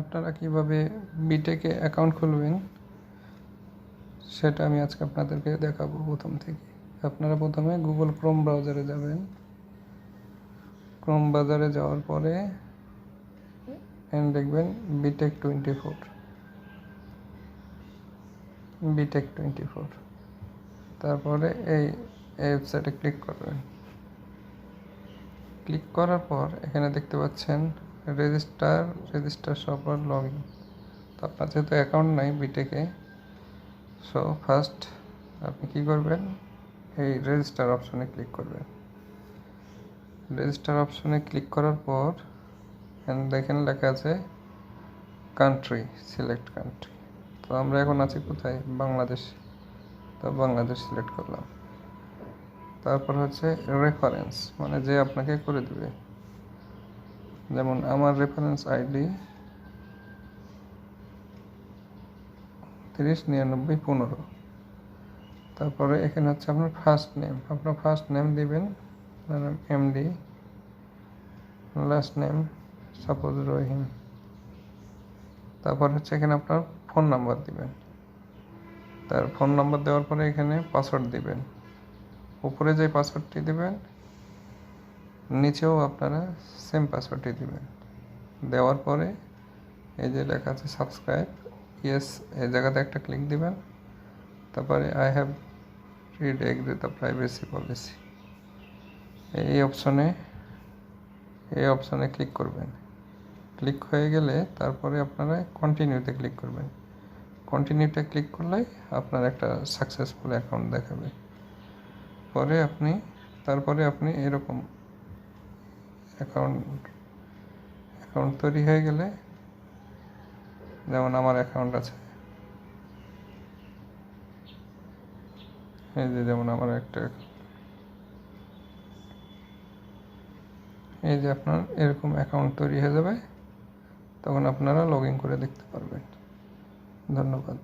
আপনারা কীভাবে বিটেকে অ্যাকাউন্ট খুলবেন, সেটা আমি আজকে আপনাদেরকে দেখাবো প্রথম থেকে। আপনারা প্রথমে গুগল ক্রোম ব্রাউজারে যাবেন। ক্রোম ব্রাউজারে যাওয়ার পরে দেখবেন BTech twenty four BTech twenty four তারপরে এই ওয়েবসাইটে ক্লিক করবেন। ক্লিক করার পর এখানে দেখতে পাচ্ছেন রেজিস্টার রেজিস্টার সফর লগ ইন তো আপনার যেহেতু অ্যাকাউন্ট নাই বিটেকে সো ফার্স্ট আপনি কী করবেন? এই রেজিস্টার অপশনে ক্লিক করবেন। রেজিস্টার অপশনে ক্লিক করার পর দেখেন লেখা আছে কান্ট্রি সিলেক্ট কান্ট্রি তো আমরা এখন আছি কোথায়? বাংলাদেশ। তো বাংলাদেশ সিলেক্ট করলাম। তারপর হচ্ছে রেফারেন্স মানে যে আপনাকে করে দেবে। যেমন আমার রেফারেন্স আইডি তিরিশ নিরানব্বই পনেরো। তারপরে এখানে হচ্ছে আপনার ফার্স্ট নেম আপনার ফার্স্ট নেম দিবেন MD last name suppose Rahim. তারপর হচ্ছে এখানে আপনার ফোন নাম্বার দিবেন। তার ফোন নাম্বার দেওয়ার পরে এখানে পাসওয়ার্ড দিবেন। উপরে যে পাসওয়ার্ডটি দেবেন নিচেও আপনারা সেম পাসওয়ার্ডটি দিবেন। দেওয়ার পরে এই যে লেখা আছে সাবস্ক্রাইব ইয়েস এই জায়গাতে একটা ক্লিক দিবেন। তারপরে I have read agree the privacy policy এই অপশনে এই অপশনে ক্লিক করবেন। ক্লিক হয়ে গেলে তারপরে আপনারা কন্টিনিউতে ক্লিক করবেন। কন্টিনিউতে ক্লিক করলে আপনার একটা সাকসেসফুল অ্যাকাউন্ট দেখাবে। পরে আপনি, তারপরে আপনি এরকম অ্যাকাউন্ট অ্যাকাউন্ট তৈরি হয়ে গেলে যেমন আমার অ্যাকাউন্ট আছে, এই যে যেমন আমার একটা এই যে আপনার এরকম অ্যাকাউন্ট তৈরি হয়ে যাবে, তখন আপনারা লগ ইন করে দেখতে পারবেন। ধন্যবাদ।